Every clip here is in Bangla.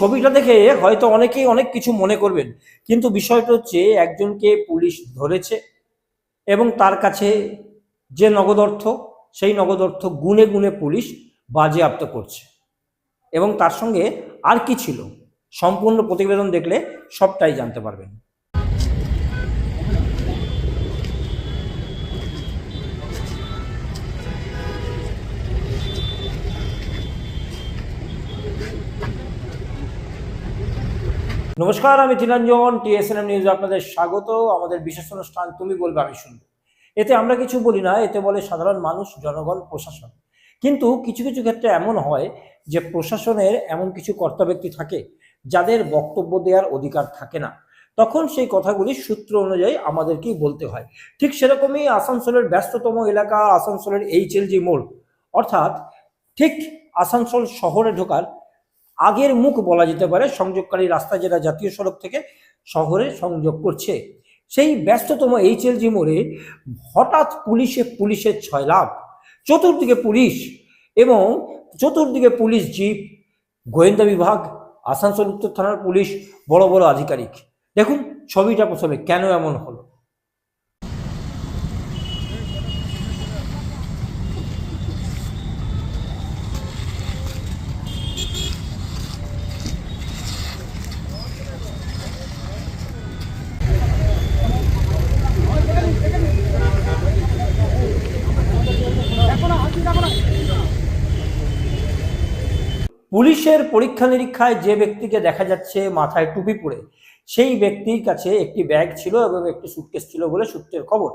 ছবিটা দেখে হয়তো অনেকেই অনেক কিছু মনে করবেন। কিন্তু বিষয়টা হচ্ছে একজনকে পুলিশ ধরেছে এবং তার কাছে যে নগদ অর্থ, সেই নগদ অর্থ গুনে গুনে পুলিশ বাজেয়াপ্ত করছে। এবং তার সঙ্গে আর কি ছিল? সম্পূর্ণ প্রতিবেদন দেখলে সবটাই জানতে পারবেন। নমস্কার, আমি তিলাঞ্জন টিএসএনএম নিউজে আপনাদের স্বাগত। আমাদের বিশেষ অনুষ্ঠান তুমি বলবে, আমি শুনব। এতে আমরা কিছু বলি না, এতে বলে সাধারণ মানুষ, জনগণ, প্রশাসন। কিন্তু কিছু কিছু ক্ষেত্রে এমন হয় যে প্রশাসনের এমন কিছু কর্তা ব্যক্তি থাকে, যাদের বক্তব্য দেওয়ার অধিকার থাকে না। তখন সেই কথাগুলি সূত্র অনুযায়ী আমাদেরকেই বলতে হয়। ঠিক সেরকমই আসানসোলের ব্যস্ততম এলাকা, আসানসোলের এইচএলজি মোড়। অর্থাৎ ঠিক আসানসোল শহরে ঢোকার আগের মুখ বলা যেতে পারে, সংযোগকারী রাস্তা যেটা জাতীয় সড়ক থেকে শহরে সংযোগ করছে। সেই ব্যস্ততম এইচএলজি মোড়ে হঠাৎ পুলিশে পুলিশের ছয় লাভ চতুর্দিকে পুলিশ এবং চতুর্দিকে পুলিশ জিপ, গোয়েন্দা বিভাগ, আসানসোল উত্তর থানার পুলিশ, বড় বড় আধিকারিক। দেখুন, ছবিটা প্রথমে কেন এমন হলো? পুলিশের পরীক্ষা নিরীক্ষায় যে ব্যক্তিকে দেখা যাচ্ছে মাথায় টুপি পরে, সেই ব্যক্তির কাছে একটি ব্যাগ ছিল এবং একটি সুটকেস ছিল বলে সূত্রের খবর।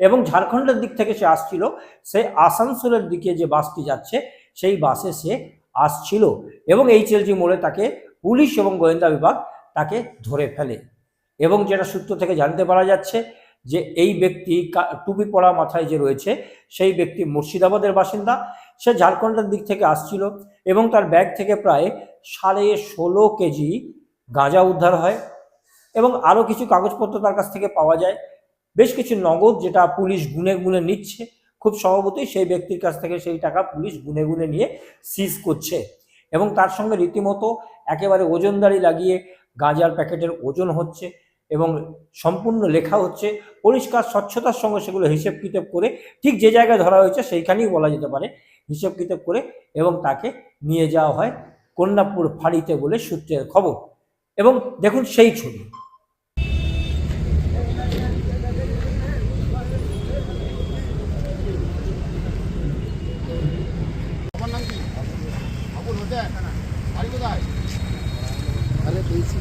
এবং ঝাড়খণ্ডের দিক থেকে সে আসছিল, সে আসানসোলের দিকে যে বাসটি যাচ্ছে, সেই বাসে সে আসছিল এবং এইচএলজি মোড়ে তাকে পুলিশ এবং গোয়েন্দা বিভাগ তাকে ধরে ফেলে। এবং যেটা সূত্র থেকে জানতে পারা যাচ্ছে যে এই ব্যক্তি টুপি পরা মাথায় যে রয়েছে, সেই ব্যক্তি মুর্শিদাবাদের বাসিন্দা। সে ঝাড়খণ্ডের দিক থেকে আসছিল এবং তার ব্যাগ থেকে প্রায় সাড়ে ষোলো কেজি গাঁজা উদ্ধার হয় এবং আরও কিছু কাগজপত্র তার কাছ থেকে পাওয়া যায়। বেশ কিছু নগদ যেটা পুলিশ গুনে গুনে নিচ্ছে, খুব স্বভাবতই সেই ব্যক্তির কাছ থেকে সেই টাকা পুলিশ গুনে গুনে নিয়ে সিজ করছে এবং তার সঙ্গে রীতিমতো একেবারে ওজনদারি লাগিয়ে গাঁজার প্যাকেটের ওজন হচ্ছে। এবং সম্পূর্ণ লেখা হচ্ছে পরিষ্কার স্বচ্ছতার সঙ্গে সেগুলো হিসেব কিতাব করে ঠিক যে জায়গায় ধরা হয়েছে সেইখানেই বলা যেতে পারে হিসেব কিতাব করে এবং তাকে নিয়ে যাওয়া হয় কন্যাপুর ফাঁড়িতে বলে সূত্রের খবর। এবং দেখুন সেই ছবি। আরে পেয়েছি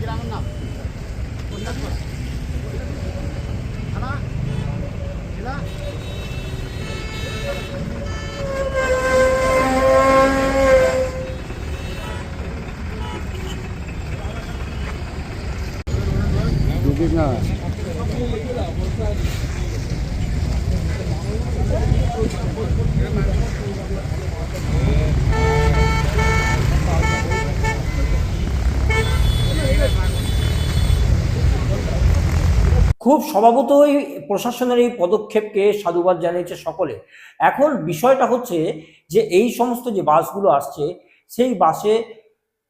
গ্রামের নাম গ্রামের নাম কি গ্রামের নাম কন্যাকুমার থানা জেলা ডুবি না খুব স্বভাবতই প্রশাসনের এই পদক্ষেপকে সাধুবাদ জানিয়েছে সকলে। এখন বিষয়টা হচ্ছে যে এই সমস্ত যে বাসগুলো আসছে, সেই বাসে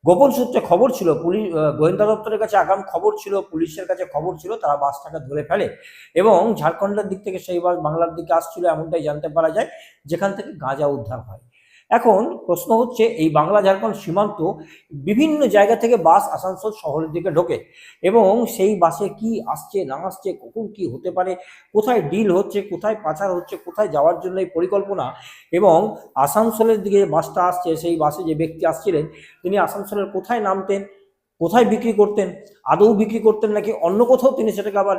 গোপন সূত্রে খবর ছিল, পুলিশ গোয়েন্দা দপ্তরের কাছে আগাম খবর ছিল, পুলিশের কাছে খবর ছিল, তারা বাসটাকে ধরে ফেলে এবং ঝাড়খণ্ডের দিক থেকে সেই বাস বাংলার দিকে আসছিল, এমনটাই জানতে পারা যায়, যেখান থেকে গাঁজা উদ্ধার হয়। এখন প্রশ্ন হচ্ছে, এই বাংলা ঝাড়খণ্ড সীমান্ত বিভিন্ন জায়গা থেকে বাস আসানসোল শহরের দিকে ঢোকে এবং সেই বাসে কি আসছে, না আসছে, কখন কি হতে পারে, কোথায় ডিল হচ্ছে, কোথায় পাচার হচ্ছে, কোথায় যাওয়ার জন্য এই পরিকল্পনা এবং আসানসোলের দিকে বাসটা আসছে, সেই বাসে যে ব্যক্তি আসছিলেন, তিনি আসানসোলের কোথায় নামতেন কোথায় বিক্রি করতেন? আদৌ বিক্রি করতেন নাকি অন্য কোথাও তিনি সেটাকে আবার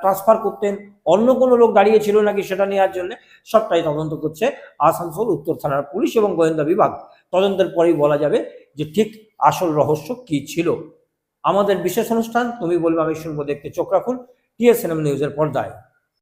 ট্রান্সফার করতেন? অন্য কোনো লোক দাঁড়িয়ে ছিল নাকি সেটা নেওয়ার জন্য? সবটাই তদন্ত করছে আসানসোল, উত্তর থানার পুলিশ এবং গোয়েন্দা বিভাগ। তদন্তের পরেই বলা যাবে যে ঠিক আসল রহস্য কি ছিল। আমাদের বিশেষ অনুষ্ঠান, তুমি বলবে, আমি শুনব, দেখতে চোখ রাখুন। টিএসএনএম নিউজের পর্দায়।